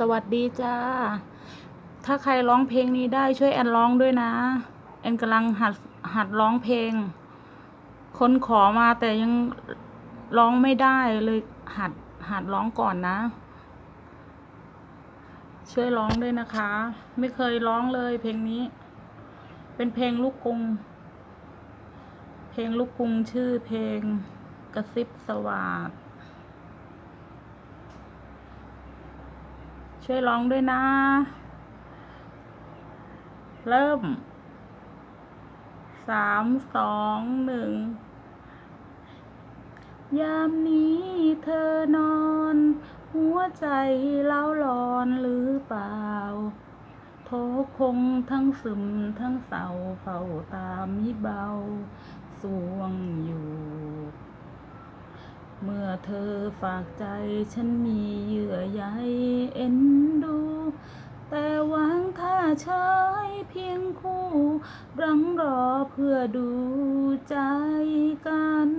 สวัสดีจ้า ถ้าใครร้องเพลงนี้ได้ช่วยแอนร้องด้วยนะ แอนกำลังหัดหัดร้องเพลง คนขอมาแต่ยังร้องไม่ได้เลยหัดหัดร้องก่อนนะ ช่วยร้องด้วยนะคะ ไม่เคยร้องเลยเพลงนี้ เป็นเพลงลูกกรุง เพลงลูกกรุงชื่อเพลงกระซิบสวาด ช่วยร้องด้วยนะ เริ่มสามสองหนึ่งยามนี้เธอนอน หัวใจเล้าร้อนหรือเปล่า โทคงทั้งซึมทั้งเศร้าเฝ้าตามมิเบาสวงอยู่ เมื่อเธอฝากใจฉันมีเยื่อใยเอ็นดู แต่หวังถ้าใช้เพียงคู่รังรอเพื่อดูใจกัน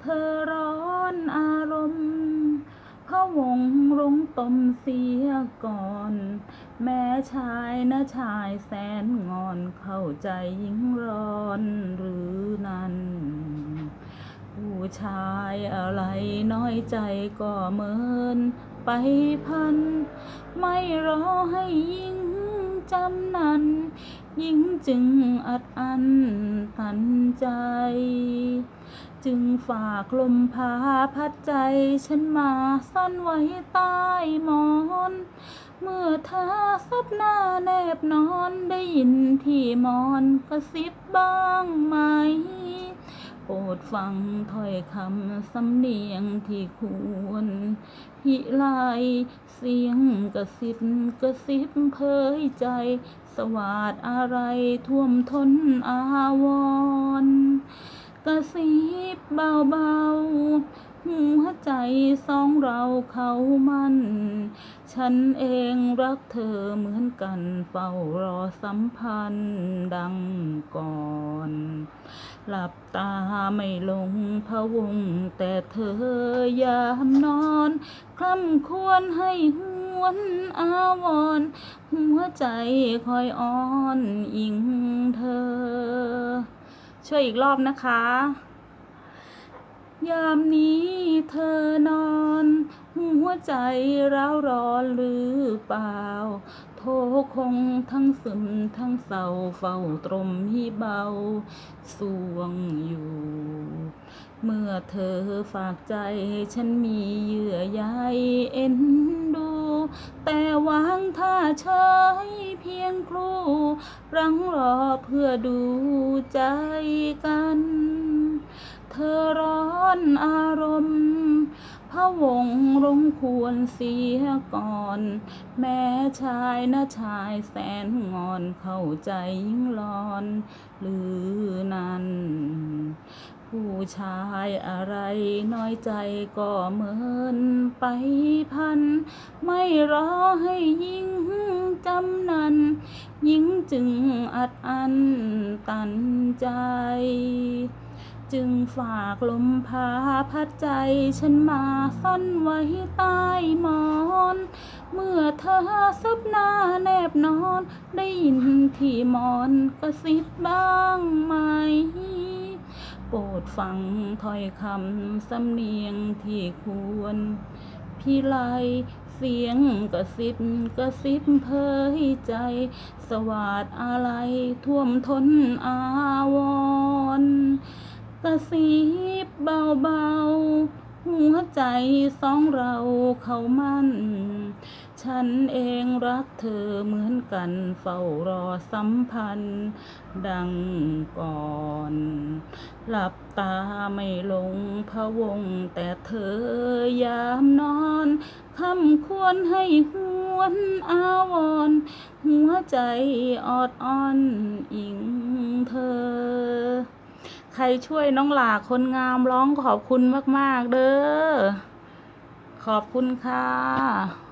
เธอร้อนอารมณ์พะวงรงตมเสียก่อน แม้ชายนะชายแสนงอนเข้าใจยิ่งร้อนหรือนั้น ผู้ชายอะไรน้อยใจก็เมินไปพัน ไม่รอให้ยิ่งจำนั้น ยิ่งจึงอัดอั้นตันใจ จึงฝากลมพาพัดใจฉันมาซ่อนไว้ใต้หมอน เมื่อเธอซับหน้าแนบนอนได้ยินที่หมอนกระซิบบ้างไหม โปรดฟังถ้อยคำสำเนียงที่ควรพิไลเสียงกระซิบกระซิบเผยใจ สวาดอะไรท่วมท้นอาวรกระซิบเบาๆหัวใจสองเราเขามัน ฉันเองรักเธอเหมือนกันเฝ้ารอสัมพันธ์ดังก่อน หลับตาไม่ลงพะวง แต่เธอยามนอนคล่ำควรให้หวนอาวรหัวใจคอยอ้อนอิงเธอ ช่วยอีกรอบนะคะ ยามนี้เธอนอน หัวใจร้าวร้อนหรือเปล่า โทคงทั้งซึมทั้งเศร้าเฝ้าตรมที่เบาสวงอยู่ เมื่อเธอฝากใจฉันมีเยื่อใยเอ็นดู แต่หวังถ้าใช้เพียงครู่รังรอเพื่อดูใจกัน เธอร้อนอารมณ์ พระวงรงควรเสียก่อน แม้ชายนะชายแสนงอนเข้าใจยิ่งร้อน หรือนั้น ผู้ชายอะไรน้อยใจก็เหมือนไปพัน ไม่รอให้ยิ่งจำนัน ยิ่งจึงอัดอั้นตันใจ จึงฝากลมพาพัดใจฉันมาซ่อนไว้ใต้หมอน เมื่อเธอซับหน้าแนบนอน ได้ยินที่หมอนกระซิบบ้างไหมโปรดฟังถ้อยคำสำเนียงที่ควร พี่ไลเสียงกระซิบกระซิบเผยใจ สวาดอะไรท่วมท้นอาวร กระซิบเบาๆ หัวใจสองเราเขามั่น ฉันเองรักเธอเหมือนกันเฝ้ารอสัมพันธ์ดังก่อน หลับตาไม่ลงพะวง แต่เธอยามนอนคำควรให้หวนอาวรณ์หัวใจออดอ้อนอิงเธอ ใครช่วยน้องหลาคนงามร้องขอบคุณมาก ๆ เด้อ ขอบคุณค่ะ